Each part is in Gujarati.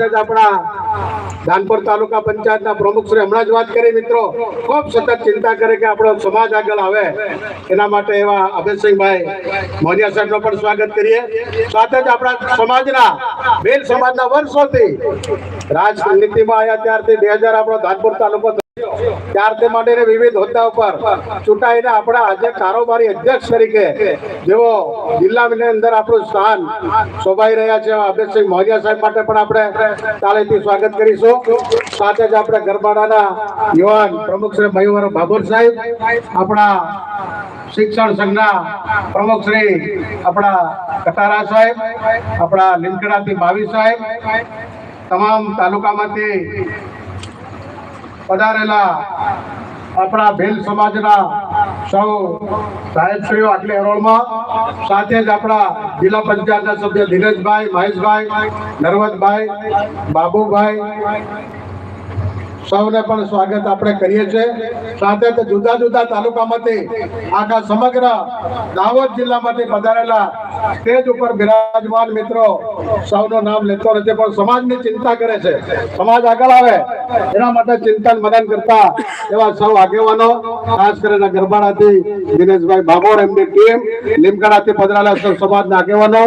આપણા ધાનપુર તાલુકા પંચાયતના પ્રમુખ શ્રી હમણાં જ વાત કરી, મિત્રો. ખૂબ સતત ચિંતા કરે કે આપણો સમાજ આગળ આવે. એના માટે એવા અભયસિંહભાઈ મોનિયા સાહેબનું પણ સ્વાગત કરીએ. સાથે જ આપણા સમાજના ભીલ સમાજના વર્ષોથી રાજનીતિમાં આવ્યા ત્યારથી બે હજાર આપણો ધાનપુર તાલુકો થયો. ત્યારથી વિવિધ હોદ્દા ઉપર ચૂંટાઈને આપણા આજે કારોબારી અધ્યક્ષ તરીકે જેઓ જિલ્લાની અંદર આપણું સ્થાન શોભાઈ રહ્યા છે અભયસિંહ મોહરિયા સાહેબ માટે પણ આપણે તાળીથી સ્વાગત કરીશું સાથે જ આપણે ગરબાડાના યુવાન પ્રમુખ શ્રી મયુર બાબુર સાહેબ, આપણા શિક્ષણ સંઘના પ્રમુખ શ્રી આપણા કટારા સાહેબ, આપણા લીમકડાથી ભાવી સાહેબ, તમામ તાલુકામાંથી પધારેલા આપણા ભીલ સમાજના સૌ સાહેબશ્રીઓ આટલી હરોળમાં, સાથે જ આપણા જિલ્લા પંચાયતના સભ્ય ધીરજભાઈ મહેશભાઈ નરવતભાઈ બાબુભાઈ સૌને પણ સ્વાગત આપણે કરીએ છીએ. સાથે જુદા જુદા તાલુકામાંથી આખા સમગ્ર દાહોદ જિલ્લામાંથી પધારેલા સ્ટેજ ઉપર બિરાજમાન મિત્રો સૌનું નામ લેતો નથી પણ સમાજની ચિંતા કરે છે. સમાજ આગળ આવે, એના માટે ચિંતન મદન કરતા એવા સૌ આગેવાનો, ખાસ કરીને ગરબાડાથી દિનેશભાઈ ભાભોર એમની ટીમ લીમગઢાથી પધારેલા સૌ સમાજના આગેવાનો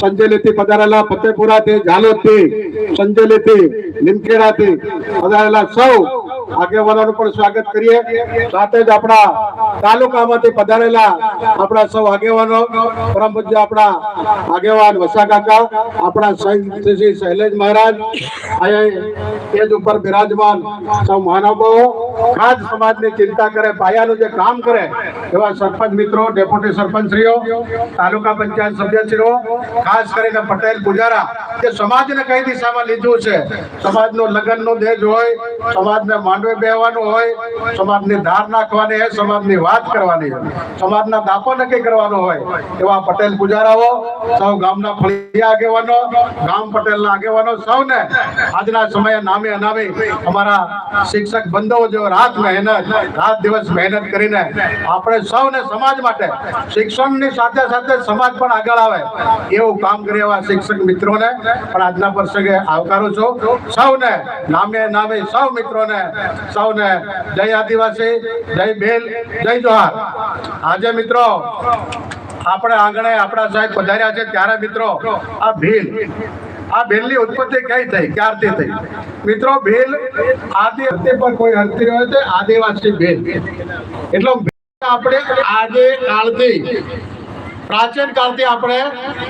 સંજેલીથી પધારેલા ફતેપુરાથી, ઝાલોદથી સંજેલીથી લીમખેડાથી પધારેલા સૌ આગેવાનોનું પણ સ્વાગત કરીએ. સાથે જ આપણા તાલુકામાંથી પધારેલા આપણા સૌ આગેવાનો પરમ પૂજ્ય આપણા આગેવાન વસા આપણા શ્રી શૈલેષ મહારાજ અહીંયા ઉપર બિરાજમાન સૌ મહાનુભાવો. ખાસ સમાજની ચિંતા કરે, પાયાનું જે કામ કરે, એવા સરપંચ મિત્રો, ડેપ્યુટી સરપંચશ્રીઓ, તાલુકા પંચાયત સભ્યશ્રીઓ, ખાસ કરીને પટેલ પુજારા કે સમાજને કઈ દિશામાં લીધું છે? સમાજનો લગ્નનો દેજ હોય, સમાજને માંડવે બેહવાનું હોય, સમાજની ધાર નાખવાની હોય, સમાજની વાત કરવાની હોય, સમાજના દાપો નક્કી કરવાનો હોય, એવા પટેલ પુજારાઓ, સૌ ગામના ફળિયા આગેવાનો, ગામ પટેલના આગેવાનો સૌને આજના સમયે નામે અનામે અમારા શિક્ષક બંધુઓ જો રાત મહેનત, રાત દિવસ મહેનત કરીને આપણે સૌને સમાજ માટે, શિક્ષણની સાથે સાથે સમાજ પણ આગળ આવે, એવું કામ કરે એવા શિક્ષક મિત્રોને પણ આજના પ્રસંગે આવકારું છું. સૌને, નામે નામે સૌ મિત્રોને સૌને જય આદિવાસી, જય ભીલ જય જોહાર. આજે મિત્રો, આપણે આંગણે આપણા સાહેબ પધાર્યા છે. ત્યારે મિત્રો, આ ભીલ, આ ભીલની ઉત્પત્તિ કઈ થઈ? ક્યારથી થઈ? મિત્રો, ભીલ આદિ પર કોઈ હસ્તી રહ્યો છે આદિવાસી ભીલ. એટલે આપણે આજે કાળથી, પ્રાચીન કાળથી આપણે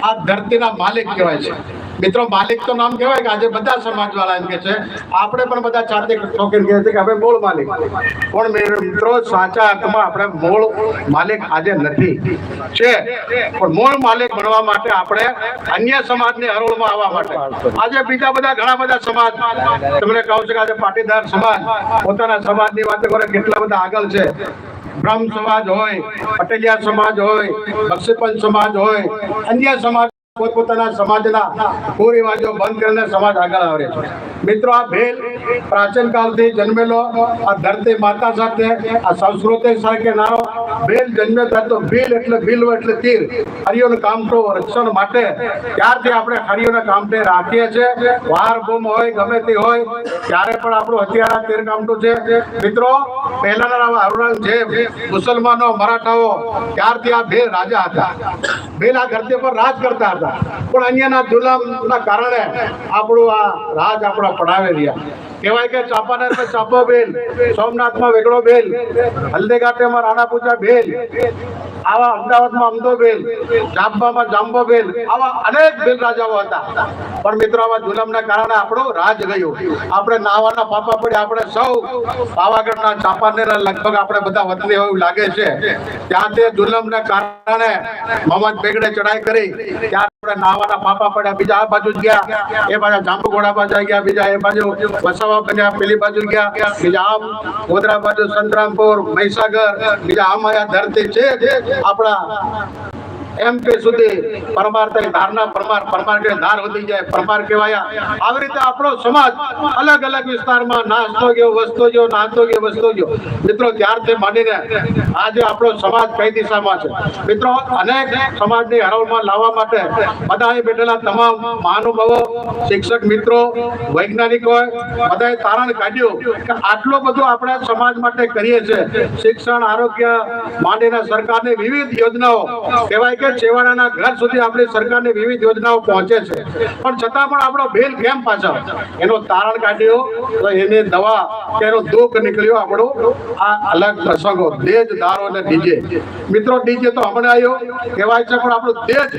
આ ધરતીના માલિક કહેવાય છે. મિત્રો, માલિક તો નામ કહેવાય કે આજે બધા સમાજ વાળા એમ કે છે. આપણે પણ બધા ચાર્જે શોખીન કહે છે કે આપણે મૂળ માલિક. પણ મિત્રો, સાચા અર્થમાં આપણે મૂળ માલિક આજે નથી. છે. પણ મૂળ માલિક બનવા માટે આપણે અન્ય સમાજની હરોળમાં આવવા માટે. આજે બીજા બધા ઘણા બધા સમાજ, તમને કહું છું કે આજે પાટીદાર સમાજ, પોતાના સમાજની વાતો કરે કેટલા બધા આગળ છે. બ્રહ્મ સમાજ હોય, પટેલિયા સમાજ હોય, બક્ષીપંચ સમાજ હોય, અન્ય સમાજ રક્ષણ માટે ત્યારથી આપણે હરિયોના કામટે રાખીએ છીએ. વાર ભૂમ હોય, ગમે તે હોય ત્યારે પણ આપણું હથિયાર તેર કામઠું છે. મિત્રો, પહેલાના ઔરંગઝેબ મુસલમાનો, મરાઠાઓ, ત્યારથી આ ભેલ રાજા હતા. ભેલ આ ધરતી પર રાજ કરતા હતા. પણ અહીંયાના જુલામના કારણે આપણું આ રાજ આપણા પડાવે રહ્યા. કહેવાય કે ચાંપાનેરમાં ચાંપો બેલ, સોમનાથમાં વેગળો બેલ હલ્દીઘાટીમાં રાણા પૂજા બેલ. આવા અમદાવાદમાં અમદો બેલ જાંબામાં જાંબો બેલ આવા અનેક બેલ રાજાઓ હતા. પણ મિત્રો, આવા જુલમના કારણે આપણો રાજ ગયો આપણે નાવાના પાપા પડ્યા. આપણે સૌ પાવાગઢના ચાંપાનેરના લગભગ આપણે બધા વતની એવું લાગે છે. ત્યાં તે જુલમ ના કારણે મોહમ્મદ બેગડે ચડાઈ કરી. ત્યાં આપણે નાવાના પાપા પડ્યા. બીજા આ બાજુ ગયા. એ બાજુ જાંબુઘોડા બાજુ ગયા. બીજા એ બાજુ વસાવા બન્યા. પેલી બાજુ ગયા. બીજા આમ ગોધરા બાજુ સંતરામપુર, મહીસાગર. બીજા આમ આયા ધરતી છે આપણા એમ કે સુધી પરમાર થઈ ધારના પરમાર પરમાર કે ધાર વધી જાય, પરમાર કહેવાયા. આવી રીતે આપણો સમાજ અલગ અલગ વિસ્તારમાં નાસ્તો ગયો, વસતો ગયો, નાસ્તો ગયો, વસતો ગયો. મિત્રો, ત્યારથી માંડીને આજે આપણો સમાજ કઈ દિશામાં છે? મિત્રો, અનેક સમાજની હરોળમાં લાવવા માટે બધા અહીં બેઠેલા તમામ મહાનુભાવો, શિક્ષક મિત્રો, વૈજ્ઞાનિક હોય, બધાએ તારણ કાઢ્યું કે આટલું બધું આપણે સમાજ માટે કરીએ છીએ. શિક્ષણ, આરોગ્ય માંડીને સરકારની વિવિધ યોજનાઓ કહેવાય કે છેવાડાના ઘર સુધી આપણી સરકારની વિવિધ યોજનાઓ પહોંચે છે. પણ છતાં પણ આપણો ભેલ કેમ પાછળ? એનો તારણ કાઢ્યો, તો એને દવા કે એનો દુઃખ નીકળ્યો આપણો. આ અલગ પ્રસંગો દેજ દારો અને ડીજે. મિત્રો, ડીજે તો હમણાં આવ્યો, કહેવાય છે, પણ આપણું દેજ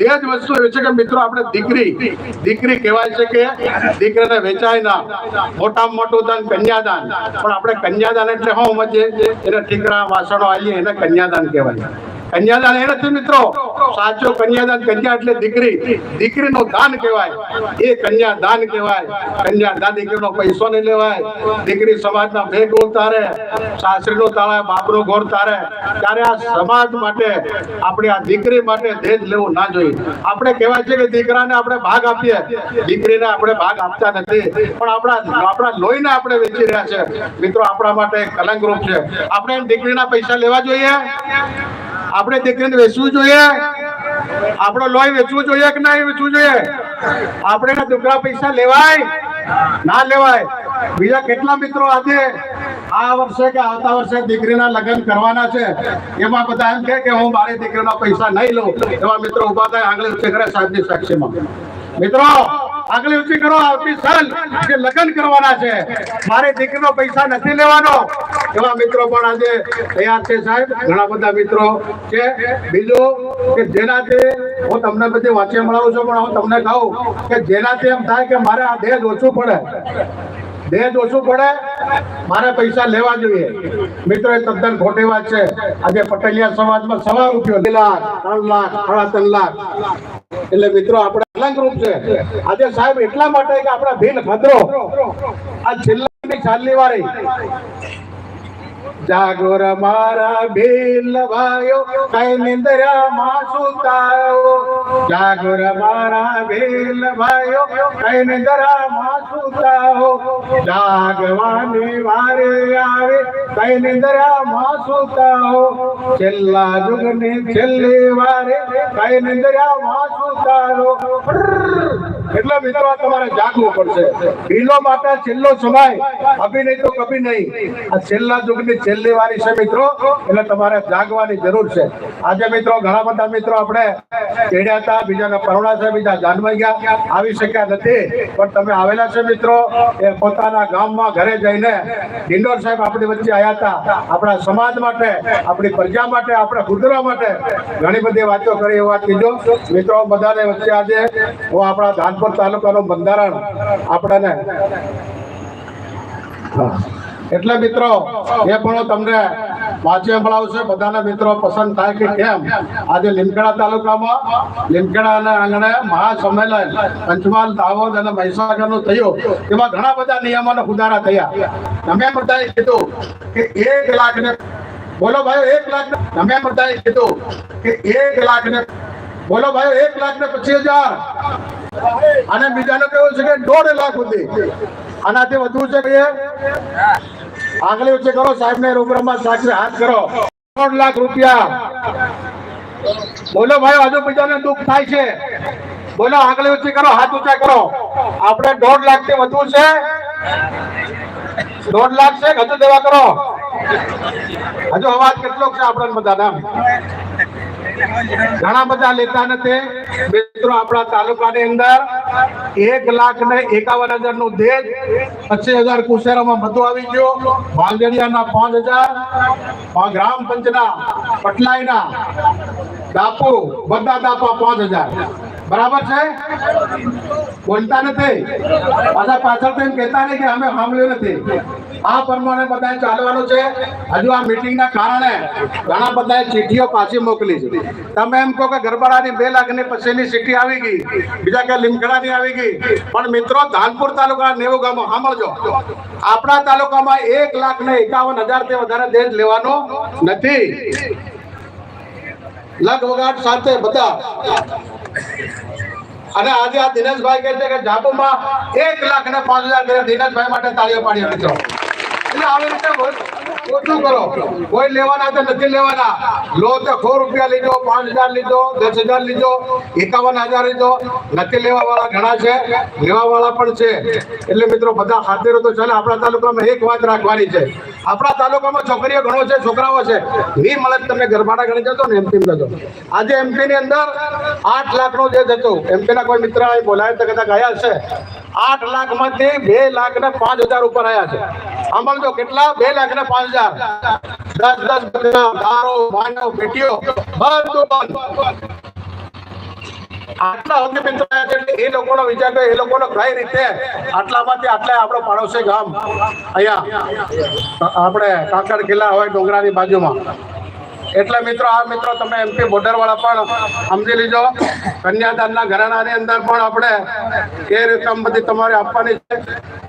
દેજ વસ્તુ એવી છે કે મિત્રો, આપણે દીકરી દીકરી કહેવાય છે કે દીકરીને વેચાય ના. મોટામાં મોટું દાન કન્યાદાન. પણ આપણે કન્યાદાન એટલે શું સમજીએ? એને ઠીકરા, વાસણો આવીએ એને કન્યાદાન કહેવાય. કન્યાદાન એ નથી મિત્રો. સાચો કન્યાદાન કન્યા એટલે દીકરી. દીકરીનું દાન કહેવાય. એ કન્યાદાન કહેવાય. કન્યાદાન દીકરીનો પૈસો નહીં લેવાય. દીકરી સમાજના ભેગ ઉતારે. તારે સાસરીનો તારે બાપનો ગોળ તારે. ત્યારે આ સમાજ માટે, આપણે આ દીકરી માટે દેજ લેવું ના જોઈએ. આપણે કહેવાય છે કે દીકરાને આપણે ભાગ આપીએ. દીકરીને આપણે ભાગ આપતા નથી. પણ આપણા આપણા લોહીને આપણે વેચી રહ્યા છે. મિત્રો, આપણા માટે કલંકરૂપ છે. આપણે એમ દીકરીના પૈસા લેવા જોઈએ? આપણે દીકરીને વેચવું જોઈએ? આપણો લોહી વેચવું જોઈએ કે નહીં વેચવું જોઈએ? આપણે દુકડા પૈસા લેવાય? ના લેવાય. બીજા કેટલા મિત્રો આજે આ વર્ષે કે આવતા વર્ષે દીકરીના લગ્ન કરવાના છે? એમાં બધા એમ કે હું મારી દીકરીના પૈસા નહીં લઉં. એવા મિત્રો ઊભા થાય, આંગળી શેખરે સાહેબની સાક્ષીમાં. મિત્રો આંગળી ઊંચી કરો આવતી સન જે લગ્ન કરવાના છે. મારે દીકરીનો પૈસા નથી લેવાનો. એવા મિત્રો પણ આજે તૈયાર છે સાહેબ. ઘણા બધા મિત્રો છે. બીજું કે જેનાથી હું તમને બધી વાંચે મળાવું છું, પણ હું તમને કહું કે જેનાથી એમ થાય કે મારે આ દેજ ઓછું પડે. દેહ ઓછું પડે, મારે પૈસા લેવા જોઈએ. મિત્રો એ તદ્દન ખોટી વાત છે. આજે પટેલિયા સમાજમાં સવા રૂપિયો, બે લાખ, ત્રણ લાખ, સાડા ત્રણ લાખ. એટલે મિત્રો, આપણે અલંકરૂપ છે. આજે સાહેબ એટલા માટે કે આપણા ભીલ ભદ્રો, આ છેલ્લાની ચાલની વાળી જાગોર મારા ભીલ ભાયો કઈ નિંદ્રામાં સુતાયો. જાગોર મારા ભીલ ભાયો કઈ નિંદ્રામાં સુતાયો. જાગવાની વારે આવે, કઈ નિંદ્રામાં સુતાઓ છેલ્લા જુગની છેલ્લી વારે, કઈ નિંદ્રામાં સુતારો એટલે મિત્રો તમારે જાગવું પડશે. ભીલો માટે છેલ્લો સમય અભી નહીં તો કભી નહીં. આ છેલ્લા યુગની છેલ્લી વારી છે મિત્રો, એટલે તમારે જાગવાની જરૂર છે. આજે મિત્રો ઘણા બધા મિત્રો આપણે ચડ્યા હતા, બીજાના પરોણા છે, બીજા જાનમાઈ ગયા. આવી શક્યા નથી, પણ તમે આવેલા છે મિત્રો, એ પોતાના ગામમાં ઘરે જઈને ડિંડોર સાહેબ આપણી વચ્ચે આવ્યા હતા. આપણા સમાજ માટે, આપણી પ્રજા માટે, આપણા ગુજરાત માટે ઘણી બધી વાતો કરી એ વાત કીધો મિત્રો બધાને વચ્ચે આજે હું આપણા ધાનપુર તાલુકાનું બંધારણ આપણાને. એટલે મિત્રો, એ પણ તમને વાંચી બધાના મિત્રો પસંદ થાય કે કેમ? આજે લીમખેડા તાલુકામાં લીમખેડાના આંગણે મહાસંમેલન પંચમહાલ દાહોદ અને મહીસાગરનું થયું. એમાં ઘણા બધા નિયમોના સુધારા થયા. તમે બધાએ કીધું કે એક લાખ ને બોલો ભાઈ એક લાખ તમે બધાએ કીધું કે એક લાખ ને બોલો ભાઈ એક લાખ ને પચીસ હજાર. અને બીજાનું કેવું છે કે દોઢ લાખ સુધી. આનાથી વધુ છે કે આગલી વચ્ચે કરો સાહેબ ને રૂબરૂમાં સાક્ષી હાથ કરો. દોઢ લાખ રૂપિયા. બોલો ભાઈ, હજુ બીજાને દુઃખ થાય છે. બોલો આગળ ઊંચી કરો, હાથ ઊંચા કરો. આપણે દોઢ લાખથી વધુ છે. દોઢ લાખ છે હજુ દેવા કરો? હજુ અવાજ કેટલો છે આપણને બધા ઘણા બધા લેતા નથી મિત્રો આપણા તાલુકાની અંદર એક લાખ ને એકાવન હજારનું દેજ પચીસ હજાર કુશેરામાં બધું આવી ગયું. વાંગડિયાના પાંચ હજાર ગ્રામ પંચના પટલાઈના દાપુ બધા દાપા પાંચ હજાર. બરાબર છે? બોલતા નથી. પાછા પાછળ તો એમ કહેતા નહીં કે અમે સાંભળ્યું નથી. આ પ્રમાણે બધા ચાલવાનું છે. હજુ આ મીટિંગના કારણે ઘણા બધાએ ચિઠ્ઠીઓ પાછી મોકલી છે. તમે એમ કહો કે ગરબડાની બે લાખની પછીની ચિઠ્ઠી આવી ગઈ. બીજા કે લીમખેડાની આવી ગઈ. પણ મિત્રો, ધાનપુર તાલુકા નેવું ગામો, સાંભળજો. આપણા તાલુકામાં એક લાખ ને એકાવન હજારથી વધારે દેશ લેવાનો નથી. લગવગાટ સાથે બધા અને આજે આ દિનેશભાઈ કહે છે કે જાપુમાં એક લાખ ને પાંચ હજાર દિનેશભાઈ માટે તાળીઓ પાડી મિત્રો એટલે આવી રીતે કોઈ લેવાના તો નથી લેવાના. લો સો રૂપિયા લીધો, પાંચ હજાર લીધો, દસ હજાર લીધો, એકાવન હજાર લીધો. નથી લેવા વાળા ઘણા છે લેવા વાળા પણ છે. એટલે મિત્રો બધા ખાતેરો તો ચાલે, આપણા તાલુકામાં એક વાત રાખવાની છે. આપણા તાલુકામાં છોકરીઓ ઘણો છે, છોકરાઓ છે. વી મળે તમે ગરબાડા ગણી જતો ને એમપી જતો. આજે એમપી ની અંદર આઠ લાખ નો જે જતો એમપી ના કોઈ મિત્ર બોલાય તો કદાચ ગયા છે આઠ લાખમાંથી બે લાખ ને પાંચ હજાર ઉપર આવ્યા છે. સાંભળજો, કેટલા? બે લાખ ને પાંચ હજાર. દસ દસ ગારો માનવ પેટીઓ, બધું આટલા અગ્નિ છે એટલે એ લોકોનો વિચાર કર્યો એ લોકોનો કઈ રીતે? આટલામાંથી આટલા આપણો પાડોશી ગામ. અહીંયા, આપણે કાંકર કિલ્લા હોય ડોંગરાની બાજુમાં. એટલે મિત્રો, આ મિત્રો તમે એમપી બોર્ડર વાળા પણ સમજી લીજો. કન્યાદાનના ઘરાણાની અંદર પણ આપણે એ રકમ બધી તમારે આપવાની છે.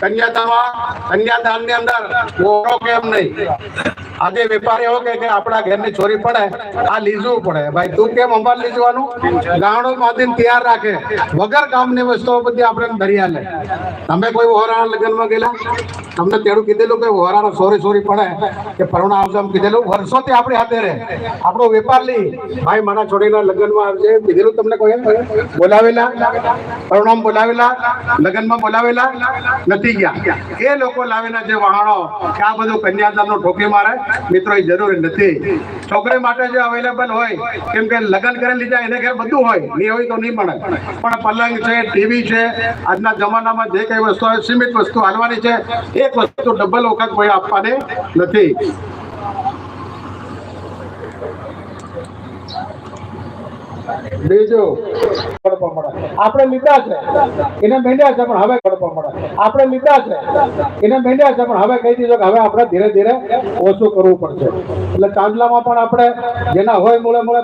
કન્યાદાનમાં, કન્યાદાનની અંદર ઓરો કેમ નહીં? આજે વેપારી એવો કે આપણા ઘરની ચોરી પડે, આ લીધવું પડે. ભાઈ, તું કેમ અંબાલ લીધવાનું ગાણું બાંધીને તૈયાર રાખે. વગર કામની વસ્તુઓ બધી આપણે દરિયા લે. તમે કોઈ વહોરાના લગ્નમાં ગયેલા? તમને તેડું કીધેલું કે વહોરાના સોરી સોરી પડે, કે પરુણા આવશે એમ કીધેલું. વર્ષોથી આપણી હાથે રહે. આપણો વેપાર લઈ ભાઈ, મારા છોડીના લગ્નમાં આવશે કીધેલું તમને કોઈ બોલાવેલા? પરુણામ બોલાવેલા? લગ્નમાં બોલાવેલા? નથી ગયા. એ લોકો લાવેલા જે વહાણો કે આ બધું કન્યાદાનનો ઠોકી મારે. મિત્રો, એ જરૂરી નથી. છોકરી માટે જે અવેલેબલ હોય, કેમ કે લગ્ન કરી લીધા, એને ઘેર બધું હોય, નહીં હોય તો નહીં મળે. પણ પલંગ છે, ટીવી છે, આજના જમાનામાં જે કઈ વસ્તુ સીમિત વસ્તુ હાલવાની છે, એક વસ્તુ ડબલ વખત કોઈ આપવાની નથી. બીજું કડપા મળે. આપણે લીધા છે. એને મેંડ્યા છે, પણ હવે કડપા મળે. આપણે લીધા છે. એને મેંડ્યા છે, પણ હવે કહી દીધો કે હવે આપણે ધીરે ધીરે ઓછું કરવું પડશે. એટલે ચાંદલામાં પણ આપણે જેના હોય મૂળે મૂળે